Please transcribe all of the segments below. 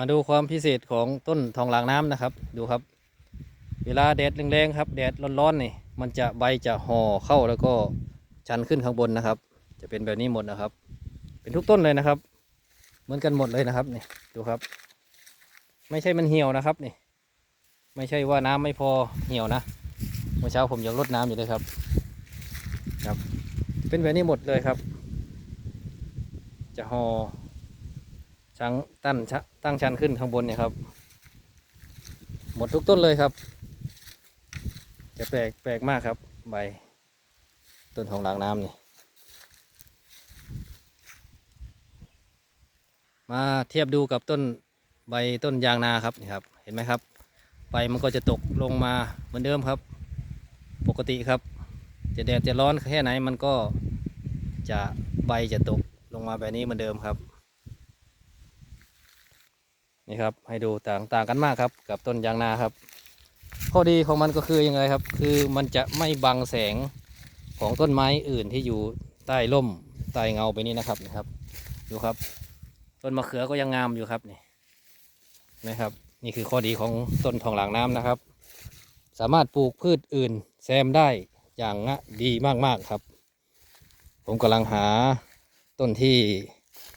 มาดูความพิเศษของต้นทองหลางน้ำนะครับ ดูครับ เวลาแดดแรงๆครับ แดดร้อนๆนี่ มันจะใบจะห่อเข้าแล้วก็ชันขึ้นข้างบนนะครับ จะเป็นแบบนี้หมดนะครับ เป็นทุกต้นเลยนะครับ เหมือนกันหมดเลยนะครับนี่ดูครับ ไม่ใช่มันเหี่ยวนะครับนี่ ไม่ใช่ว่าน้ำไม่พอเหี่ยวนะเมื่อเช้าผมยังรดน้ำอยู่เลยครับ ครับ เป็นแบบนี้หมดเลยครับ จะห่อ ช้างตั้นชะตั้งชันขึ้นข้างบนเนี่ยครับ หมดทุกต้นเลยครับ จะแปลกแปลกมากครับ ใบ ต้นของหลางน้ำนี่มาเทียบดูกับต้นใบต้นยางนาครับนี่ครับ เห็นไหมครับ ใบมันก็จะตกลงมาเหมือนเดิมครับ ปกติครับ จะแดดจะร้อนแค่ไหนมันก็จะใบจะตกลงมาแบบนี้เหมือนเดิมครับ นี่ครับให้ดูต่างต่างกันมากครับ กับต้นยางนาครับ ข้อดีของมันก็คือยังไงครับ คือมันจะไม่บังแสงของต้นไม้อื่นที่อยู่ใต้ร่มใต้เงาไปนี้นะครับนะครับ ดูครับ ต้นมะเขือก็ยังงามอยู่ครับนี่นะครับ นี่คือข้อดีของต้นทองหลางน้ำนะครับ สามารถปลูกพืชอื่นแซมได้อย่างะดีมากๆครับ ผมกำลังหาต้นที่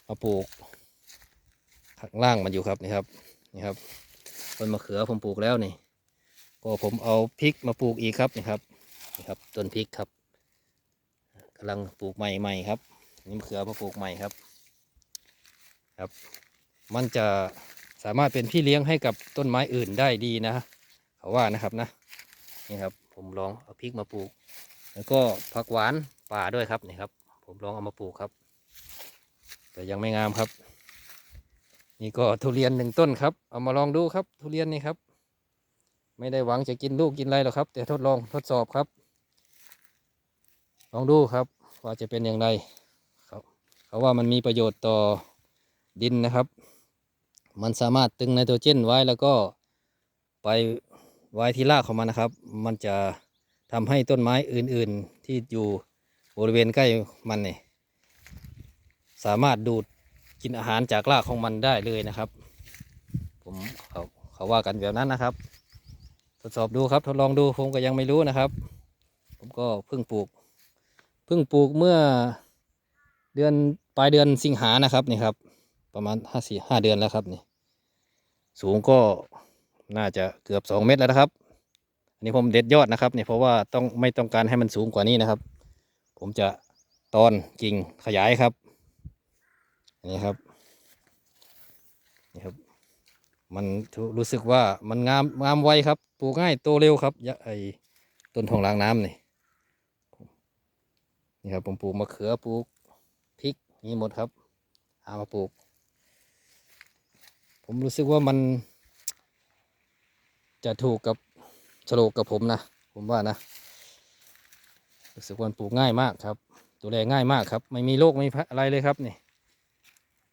มาปลูก ข้างล่างมันอยู่ครับนี่ครับนี่ครับต้นมะเขือผมปลูกแล้วนี่ ก็ผมเอาพริกมาปลูกอีกครับนี่ครับนี่ครับต้นพริกครับกำลังปลูกใหม่ๆครับนี่มะเขือมาปลูกใหม่ครับ ครับ มันจะสามารถเป็นพี่เลี้ยงให้กับต้นไม้อื่นได้ดีนะเขาว่านะครับนะนี่ครับผมลองเอาพริกมาปลูก แล้วก็ผักหวานป่าด้วยครับนี่ครับ ผมลองเอามาปลูกครับ แต่ยังไม่งามครับ นี่ก็ทุเรียนหนึ่งต้นครับ เอามาลองดูครับ ทุเรียนนี่ครับ ไม่ได้หวังจะกินลูกกินอะไรหรอกครับ แต่ทดลองทดสอบครับ ลองดูครับ ว่าจะเป็นอย่างไรครับเขาว่ามันมีประโยชน์ต่อดินนะครับ มันสามารถตึงไนโตรเจนไว้แล้วก็ไปไว้ที่รากของมันนะครับ มันจะทำให้ต้นไม้อื่น ๆ ที่อยู่บริเวณใกล้มันเนี่ยสามารถดูด กินอาหารจากรากของมันได้เลยนะครับ ผมเขาเขาว่ากันแบบนั้นนะครับ ทดสอบดูครับทดลองดูผมก็ยังไม่รู้นะครับ ผมก็เพิ่งปลูกเพิ่งปลูกเมื่อเดือนปลายเดือนสิงหานะครับนี่ครับ ประมาณห้าสี่ห้าเดือนแล้วครับนี่ สูงก็น่าจะเกือบสองเมตรแล้วนะครับอันนี้ผมเด็ดยอดนะครับเนี่ยเพราะว่าต้องไม่ต้องการให้มันสูงกว่านี้นะครับ ผมจะตอนกิ่งขยายครับ นี่ครับ นี่ครับ มันรู้สึกว่ามันงามงามไวครับ ปลูกง่ายโตเร็วครับยไอต้นทองหลางน้ำนี่นี่ครับผมปลูกมะเขือปลูกพริกนี่หมดครับหามาปลูก ผมรู้สึกว่ามัน จะถูกกับโฉลกกับผมนะผมว่านะรู้สึกว่ามันปลูกง่ายมากครับดูแลง่ายมากครับ ไม่มีโรคไม่มีอะไรเลยครับนี่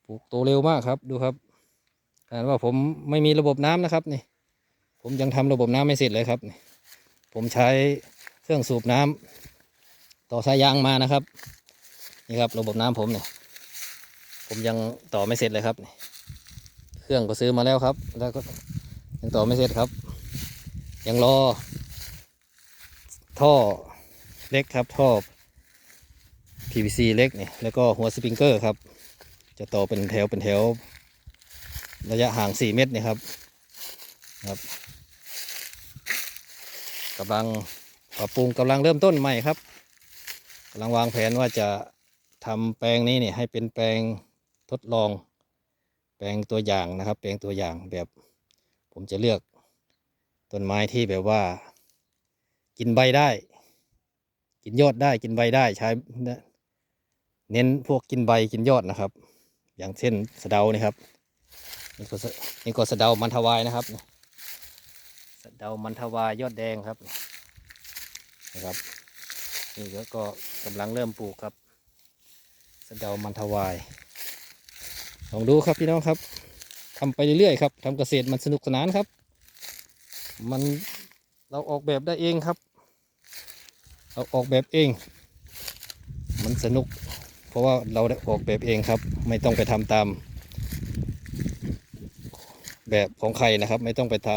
ปลูกโตเร็วมากครับ ดูครับขนาดว่าผมไม่มีระบบน้ำนะครับนี่ ผมยังทำระบบน้ำไม่เสร็จเลยครับนี่ผมใช้เครื่องสูบน้ำต่อสายยางมานะครับ นี่ครับระบบน้ำผมเนี่ยผมยังต่อไม่เสร็จเลยครับนี่เครื่องก็ซื้อมาแล้วครับ แล้วก็ยังต่อไม่เสร็จครับ ยังรอ ท่อเล็กครับท่อ PVC เล็กเนี่ยแล้วก็หัวสปริงเกอร์ครับ จะโตเป็นแถวเป็นแถว ระยะห่าง 4 เมตรนี่ครับครับกำลังปรับปรุงกำลังเริ่มต้นใหม่ครับกำลังวางแผนว่าจะทำแปลงนี้เนี่ยให้เป็นแปลงทดลอง แปลงตัวอย่างนะครับ แปลงตัวอย่างแบบผมจะเลือกต้นไม้ที่แบบว่า กินใบได้ กินยอดได้กินใบได้ใช้เน้นพวกกินใบกินยอดนะครับ อย่างเช่นสะเดานี่ครับนี่ก็นี่ก็สะเดามันทวายนะครับสะเดามันทวายยอดแดงครับนะครับนี่ก็ก็กำลังเริ่มปลูกครับสะเดามันทวายลองดูครับพี่น้องครับทำไปเรื่อยๆครับทำเกษตรมันสนุกสนานครับ มันเราออกแบบได้เองครับ เราออกแบบเอง มันสนุก เพราะว่าเราออกแบบเองครับ ไม่ต้องไปทำตาม แบบของใครนะครับ ไม่ต้องไปท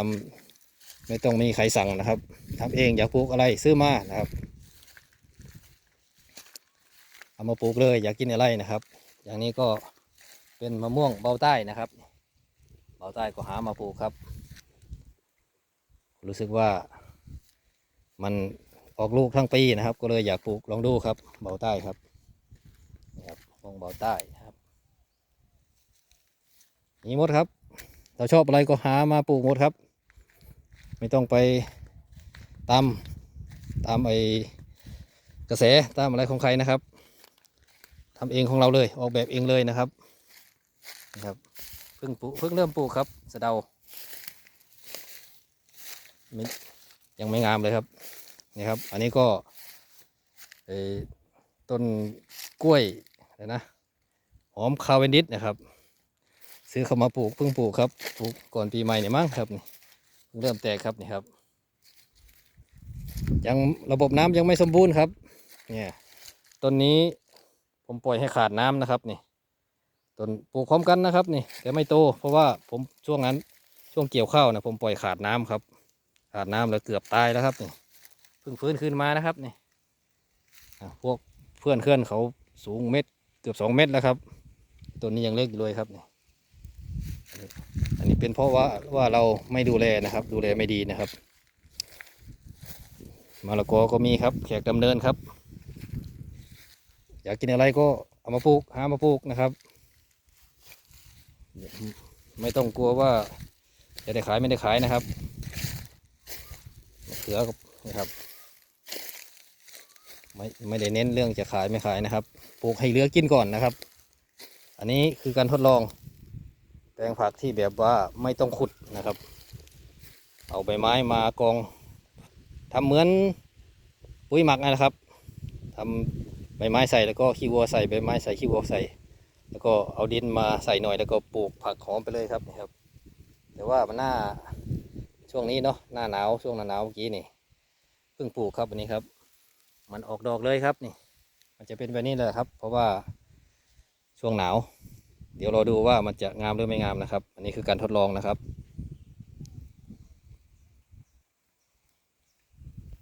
ำไม่ต้องมีใครสั่งนะครับทำเองอยากปลูกอะไรซื้อมานะครับเอามาปลูกเลยอยากกินอะไรนะครับ อย่างนี้ก็เป็นมะม่วงเบาใต้นะครับ เบาใต้ก็หามาปลูกครับ รู้สึกว่ามันออกลูกทั้งปีนะครับ ก็เลยอยากปลูกลองดูครับ เบาใต้ครับ นี่ครับมะม่วงเบาใต้ครับมีหมดครับ เราชอบอะไรก็หามาปลูกหมดครับ ไม่ต้องไปตามตามไอกระแสตามอะไรของใครนะครับทำเองของเราเลยออกแบบเองเลยนะครับนะครับเพิ่งปลูกเพิ่งเริ่มปลูกครับสะเดายังไม่งามเลยครับนี่ครับ อันนี้ก็ไอ้ต้นกล้วย อะไรนะ หอมคาเวนดิสนะครับ ซื้อเข้ามาปลูกเพิ่งปลูกครับ ปลูกก่อนปีใหม่เนี่ยมั้งครับเริ่มแตกครับนี่ครับ ยังระบบน้ำยังไม่สมบูรณ์ครับ เนี่ยต้นนี้ผมปล่อยให้ขาดน้ำนะครับนี่ต้นปลูกพร้อมกันนะครับนี่แต่ไม่โต เพราะว่าผมช่วงนั้นช่วงเกี่ยวข้าวนะผมปล่อยขาดน้ำครับ ขาดน้ำแล้วเกือบตายแล้วครับนี่เพิ่งฟื้นขึ้นมานะครับนี่พวกเพื่อนเพื่อนเขาสูงเม็ด กือบสองเม็ดแล้วครับต้นนี้ยังเล็กอยู่เลยครับ อันนี้เป็นเพราะว่าว่าเราไม่ดูแลนะครับ ดูแลไม่ดีนะครับมะละกอก็มีครับ แขกดำเนินครับ อยากกินอะไรก็เอามาปลูกหามาปลูกนะครับ ไม่ต้องกลัวว่าจะได้ขายไม่ได้ขายนะครับเขือนะครับ ไม่ไม่ได้เน้นเรื่องจะขายไม่ขายนะครับ ปลูกให้เหลือกินก่อนนะครับ อันนี้คือการทดลอง แปลงผักที่แบบว่าไม่ต้องขุดนะครับ เอาใบไม้มากองทำเหมือนปุ๋ยหมักนะครับทำใบไม้ใส่แล้วก็ขี้วัวใส่ใบไม้ใส่ขี้วัวใส่ แล้วก็เอาดินมาใส่หน่อยแล้วก็ปลูกผักหอมไปเลยครับนี่ครับ แต่ว่ามันหน้าช่วงนี้เนาะหน้าหนาวช่วงหน้าหนาวเมื่อกี้นี่เพิ่งปลูกครับอันนี้ครับ มันออกดอกเลยครับนี่ มันจะเป็นแบบนี้แหละครับ เพราะว่าช่วงหนาว เดี๋ยวรอดูว่ามันจะงามหรือไม่งามนะครับ อันนี้คือการทดลองนะครับ